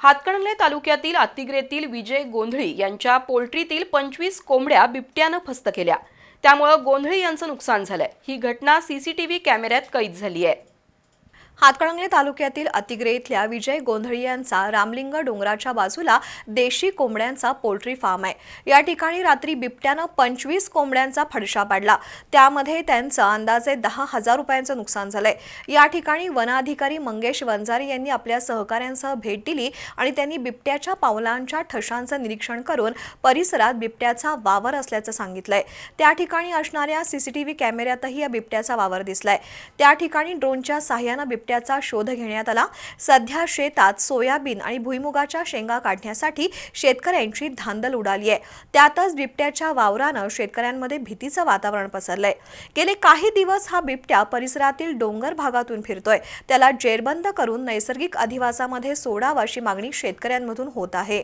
हातकणंगले तालुक्यातील अतिग्रेतील विजय गोंधळी यांच्या पोल्ट्रीतील पंचवीस कोंबड्या बिबट्यानं फस्त केल्या. त्यामुळं गोंधळी यांचं नुकसान झालंय. ही घटना सीसीटीव्ही कॅमेऱ्यात कैद झाली आहे. हातकणंगले तालुक्यातील अतिग्रे इथल्या विजय गोंधळी यांचा रामलिंग डोंगराच्या बाजूला देशी कोंबड्यांचा पोल्ट्री फार्म आहे. या ठिकाणी रात्री बिबट्यानं पंचवीस कोंबड्यांचा फडशा पाडला. त्यामध्ये त्यांचं अंदाजे दहा हजार रुपयांचं नुकसान झालंय. या ठिकाणी वनाधिकारी मंगेश वंजारी यांनी आपल्या सहकाऱ्यांसह भेट दिली आणि त्यांनी बिबट्याच्या पावलांच्या ठशांचं निरीक्षण करून परिसरात बिबट्याचा वावर असल्याचं सांगितलंय. त्या ठिकाणी असणाऱ्या सीसीटीव्ही कॅमेऱ्यातही या बिबट्याचा वावर दिसलाय. त्या ठिकाणी ड्रोनच्या सहाय्यानं बिबट्याचा शोध घेण्यात आला. सध्या शेतात सोयाबीन आणि भुईमुगाच्या शेंगा काढण्यासाठी शेतकऱ्यांची धांदल उडाली आहे. त्यातच बिबट्याच्या वावरानं शेतकऱ्यांमध्ये भीतीचं वातावरण पसरलंय. गेले काही दिवस हा बिबट्या परिसरातील डोंगर भागातून फिरतोय. त्याला जेरबंद करून नैसर्गिक अधिवासामध्ये सोडावा अशी मागणी शेतकऱ्यांमधून होत आहे.